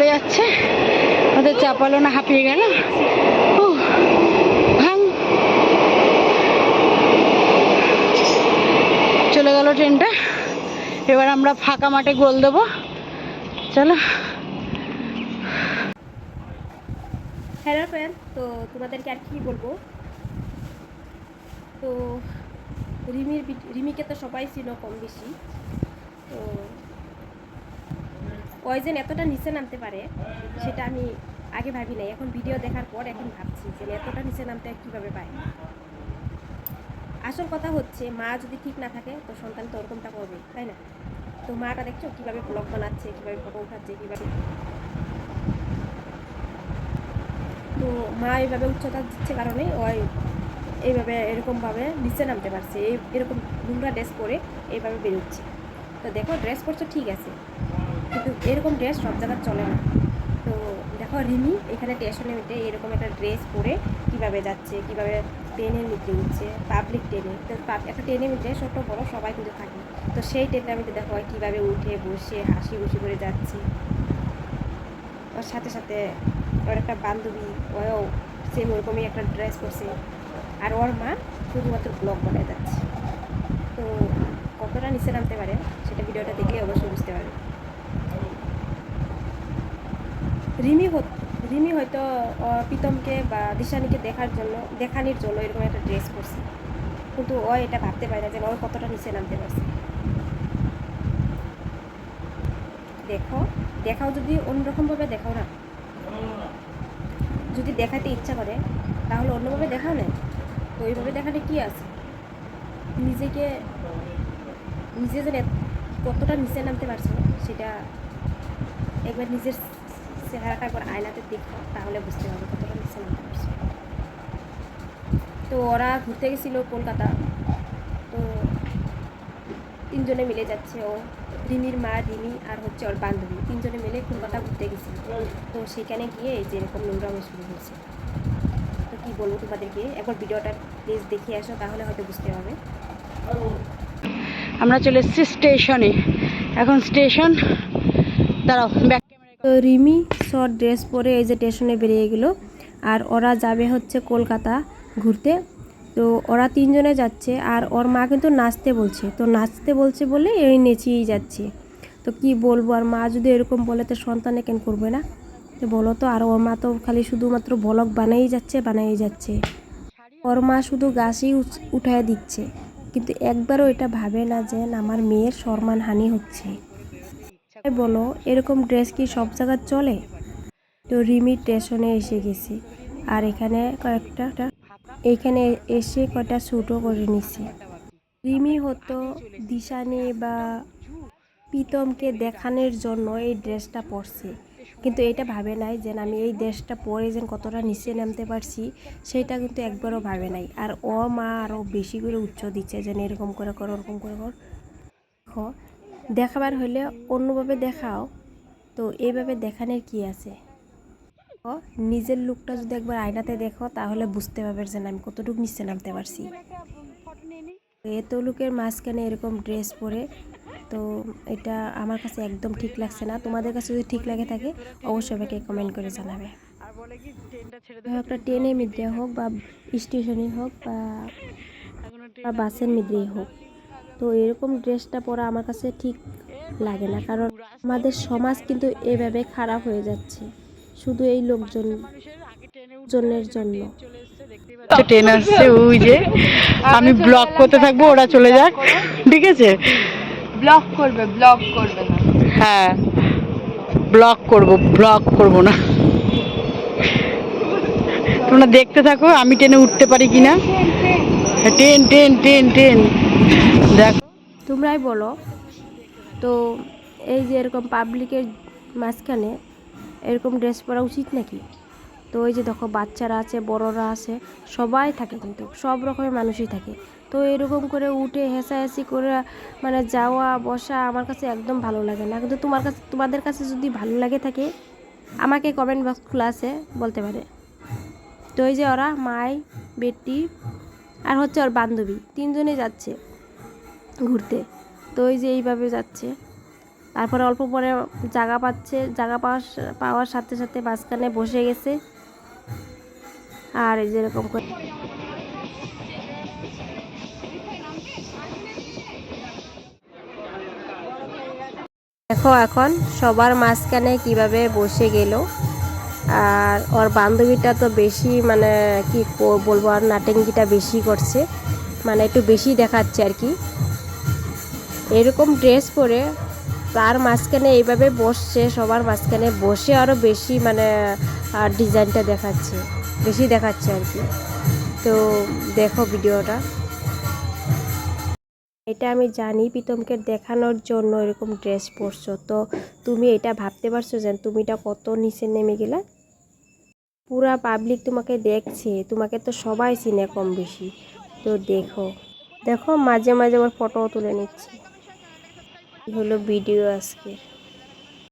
চলে যাচ্ছে। ওদের চাপালো না হাঁপিয়ে গেল। চলে গেল ট্রেনটা। এবার আমরা ফাঁকা মাঠে গোল দেবো। চলো। হ্যালো ফ্রেন্ড, তো তোমাদেরকে আর কি বলব? তো রিমির রিমিকে তো সবাই ছিল কম বেশি। তো যে এতটা নিচে নামতে পারে, সেটা আমি আগে ভাবি নাই। এখন ভিডিও দেখার পর এখন ভাবছি যে এতটা নিচে নামতে কীভাবে পায়। আসল কথা হচ্ছে, মা যদি ঠিক না থাকে, তো সন্তান তো ওরকমটা করবে, তাই না? তো মাটা দেখছ কীভাবে ব্লগ বানাচ্ছে, কীভাবে ফটো উঠাচ্ছে, কীভাবে তো মা এইভাবে উচ্চতা দিচ্ছে কারণে ওই এইভাবে এরকমভাবে নিচে নামতে পারছে। এই এরকম নোংরা ড্রেস পরে এইভাবে বেরোচ্ছে। তো দেখো ড্রেস পরছো, ঠিক আছে। কিন্তু এরকম ড্রেস সব জায়গায় চলে না। তো দেখো রিমি, এখানে স্টেশনে মিটে এরকম একটা ড্রেস পরে কীভাবে যাচ্ছে, কীভাবে ট্রেনের মিটে উঠছে পাবলিক ট্রেনে তো একটা ট্রেনে মিটে ছোট, বড়, সবাই কিন্তু থাকে। তো সেই ট্রেনটা আমি দেখো কীভাবে উঠে, বসে, হাসি খুশি করে যাচ্ছি। ওর সাথে সাথে ওর একটা বান্ধবী ওও সেম ওরকমই একটা ড্রেস পরছে। আর ওর মা শুধুমাত্র ব্লগ বানায় যাচ্ছে। তো কতটা নিচে নামতে পারে, সেটা ভিডিওটা দেখলে অবশ্যই বুঝতে পারবে। রিমি রিমি হয়তো প্রীতমকে বা দিশানিকে দেখার জন্য, দেখানির জন্য এরকম একটা ড্রেস পরছে। কিন্তু ও এটা ভাবতে পারে না যে ওর কতটা নিচে নামতে পারছে। দেখো, দেখাও যদি অন্যরকমভাবে দেখাও না। যদি দেখাতে ইচ্ছা করে, তাহলে অন্যভাবে দেখাও না। তো ওইভাবে দেখালে কী আছে? নিজেকে, নিজে যে কতটা নিচে নামতে পারছ, সেটা একবার নিজের চেহারাটা একবার আয়নাতে দেখো তাহলে বুঝতে পারবে কতটা নিচে নামতে পারছ তো ওরা ঘুরতে গেছিল কলকাতা তো তিনজনে মিলে যাচ্ছে ও রিমির মা রিমি আর হচ্ছে ওর বান্ধবী তিনজনে মিলে কলকাতা ঘুরতে গেছিল। তো সেখানে গিয়ে এই যে এরকম নোংরামো শুরু হয়েছে। তো কী বলব তোমাদেরকে? একবার ভিডিওটা প্লিজ দেখে আসো তাহলে হয়তো বুঝতে পারবে। আমরা চলে এসেছি স্টেশনে। এখন স্টেশন দাঁড়াও ব্যাক তো রিমি শর্ট ড্রেস পরে এই যে স্টেশনে বেরিয়ে গেল। আর ওরা যাবে হচ্ছে কলকাতা ঘুরতে। তো ওরা তিনজনে যাচ্ছে আর ওর মা কিন্তু নাচতে বলছে। তো নাচতে বলছে বলে এই নেচেই যাচ্ছে। তো কি বলব? আর মা যদি এরকম বলে তো সন্তানে কেন করবে না? তো বলো তো আর ওর মা তো খালি শুধুমাত্র ব্লগ বানাই যাচ্ছে বানাই যাচ্ছে। ওর মা শুধু গাছই উঠায় দিচ্ছে। কিন্তু একবারও এটা ভাবে না যে আমার মেয়ের সম্মান হানি হচ্ছে বলো এরকম ড্রেস কি সব জায়গায় চলে? তো রিমি স্টেশনে এসে গেছি। আর এখানে কয়েকটা এখানে এসে কয়টা শ্যুটও করে নিছি। রিমি হতো দিশানি বা প্রীতমকে দেখানোর জন্য এই ড্রেসটা পরছে। কিন্তু এটা ভাবে নাই যে আমি এই ড্রেসটা পরে যেন কতটা নিচে নামতে পারছি, সেটা কিন্তু একবারও ভাবে নাই। আর ও মা আরও বেশি করে উচ্চ দিচ্ছে যেন এরকম করে কর, ওরকম করে কর। দেখাবার হলে অন্যভাবে দেখাও। তো এইভাবে দেখানোর কি আছে? নিজের লুকটা যদি একবার আয়নাতে দেখো, তাহলে বুঝতে পারবে যে আমি কতটুকু নিচে নামতে পারছি। এত লুকের মাঝখানে এরকম ড্রেস পরে, তো এটা আমার কাছে একদম ঠিক লাগছে না। তোমাদের কাছে যদি ঠিক লাগে থাকে, অবশ্যই আমাকে কমেন্ট করে জানাবে। একটা ট্রেনের মধ্যে হোক বা স্টেশনে হোক বা বাসের মধ্যেই হোক। তো এরকম ড্রেসটা পরা আমার কাছে ঠিক লাগে না, কারণ আমাদের সমাজ কিন্তু এভাবে খারাপ হয়ে যাচ্ছে। শুধু এই লোকজন জনের জন্য। ট্রেন আসছে ওই যে আমি ব্লগ করতে থাকব ওরা চলে যাক ঠিক আছে? ব্লগ করবে ব্লগ করবে না। হ্যাঁ ব্লগ করব ব্লগ করব না। তোমরা দেখতে থাকো আমি ট্রেনে উঠতে পারি কিনা ট্রেন ট্রেন ট্রেন ট্রেন। দেখো। তোমরাই বলো। তো এই যে এরকম পাবলিকের মাঝখানে এরকম ড্রেস পরা উচিত নাকি? তো ওই যে দেখো, বাচ্চারা আছে, বড়রা আছে, সবাই থাকে কিন্তু, সব রকমের মানুষই থাকে। তো এরকম করে উঠে হেসাহেসি করে মানে যাওয়া, বসা আমার কাছে একদম ভালো লাগে না। কিন্তু তোমার কাছে, তোমাদের কাছে যদি ভালো লাগে থাকে, আমাকে কমেন্ট বক্স খোলা আছে, বলতে পারে। তো ওই যে ওরা, মাই, বেটি, আর হচ্ছে ওর বান্ধবী তিনজনে যাচ্ছে ঘুরতে। তো ওই যে এইভাবে যাচ্ছে। তারপরে অল্প পরে জায়গা পাচ্ছে, জায়গা পাওয়ার পাওয়ার সাথে সাথে মাঝখানে বসে গেছে। আর এই যেরকম করে দেখো এখন সবার মাঝখানে কীভাবে বসে গেল। আর ওর বান্ধবীটা তো বেশি মানে কি বলব, আর নাটেঙ্গিটা বেশি করছে। মানে একটু বেশি দেখাচ্ছে আর কি। এরকম ড্রেস পরে তার মাঝখানে এইভাবে বসছে, সবার মাঝখানে বসে আরও বেশি মানে ডিজাইনটা দেখাচ্ছে, বেশি দেখাচ্ছে আর কি। তো দেখো ভিডিওটা। এটা আমি জানি প্রীতমকে দেখানোর জন্য এরকম ড্রেস পরছো। তো তুমি এটা ভাবতে পারছ যে তুমি এটা কত নিচে নেমে গেলে? পুরা পাবলিক তোমাকে দেখছে, তোমাকে তো সবাই চিনে কম বেশি। তো দেখো দেখো মাঝে মাঝে আমার ফটোও তুলে নিচ্ছে। হলো ভিডিও আজকে।